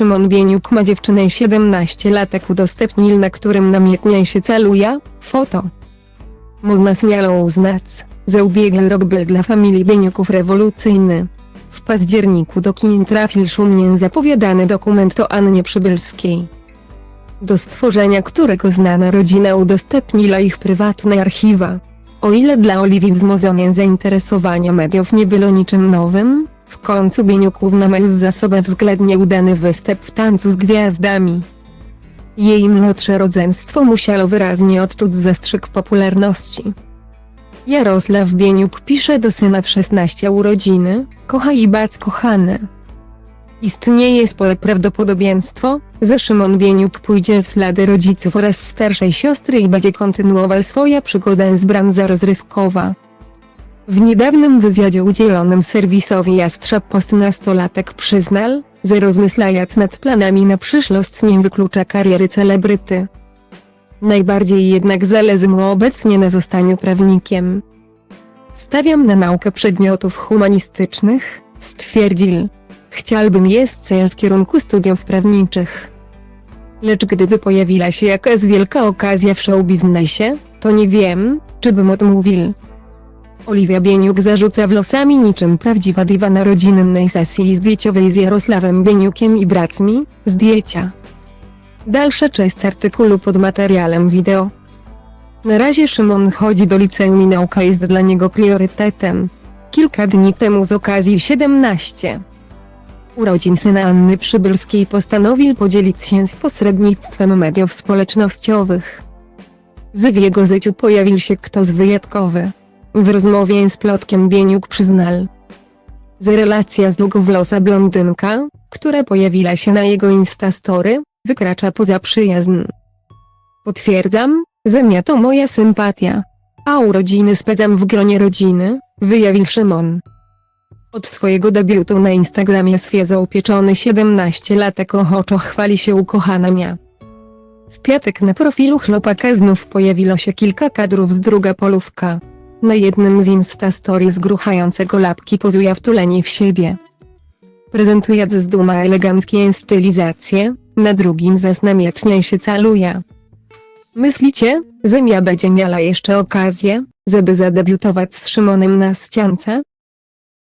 Szymon Bieniuk ma dziewczynę 17 latek udostępnil na którym namiętnie się celuje, foto. Można śmiało uznać, że ubiegły rok był dla familii Bieniuków rewolucyjny. W październiku do kin trafił szumnie zapowiadany dokument o Annie Przybylskiej. Do stworzenia którego znana rodzina udostępniła ich prywatne archiwa. O ile dla Oliwii wzmożenie zainteresowania mediów nie było niczym nowym, w końcu Bieniuków miał za sobą względnie udany występ w tańcu z gwiazdami. Jej młodsze rodzeństwo musiało wyraźnie odczuć zastrzyk popularności. Jarosław Bieniuk pisze do syna w 16 urodziny, kocha i bac kochany. Istnieje spore prawdopodobieństwo, że Szymon Bieniuk pójdzie w ślady rodziców oraz starszej siostry i będzie kontynuował swoją przygodę z branża rozrywkowa. W niedawnym wywiadzie udzielonym serwisowi Jastrząb Post nastolatek przyznał, że rozmyślając nad planami na przyszłość nie wyklucza kariery celebryty. Najbardziej jednak zależy mu obecnie na zostaniu prawnikiem. Stawiam na naukę przedmiotów humanistycznych, stwierdził. Chciałbym jeść w kierunku studiów prawniczych. Lecz gdyby pojawiła się jakaś wielka okazja w showbiznesie, to nie wiem, czy bym odmówił. Oliwia Bieniuk zarzuca wlosami niczym prawdziwa diwa na rodzinnej sesji zdjęciowej z Jarosławem Bieniukiem i braćmi, zdjęcia. Dalsza część artykułu pod materiałem wideo. Na razie Szymon chodzi do liceum i nauka jest dla niego priorytetem. Kilka dni temu z okazji 17 urodzin syna Anny Przybylskiej postanowił podzielić się z pośrednictwem mediów społecznościowych. Z w jego życiu pojawił się ktoś wyjątkowy. W rozmowie z Plotkiem Bieniuk przyznał, że relacja z długowłosa blondynka, która pojawiła się na jego Instastory, wykracza poza przyjaźń. Potwierdzam, że mnie to moja sympatia. A urodziny spędzam w gronie rodziny, wyjawił Szymon. Od swojego debiutu na Instagramie świeżo upieczony 17-latek ochoczo chwali się ukochana mia. W piatek na profilu chłopaka znów pojawiło się kilka kadrów z druga polówka. Na jednym z Insta Stories gruchającego lapki pozuje wtuleni w siebie. Prezentując z duma eleganckie stylizacje, na drugim zaś namiętnie się caluje. Myślicie, że Mia będzie miała jeszcze okazję, żeby zadebiutować z Szymonem na ściance?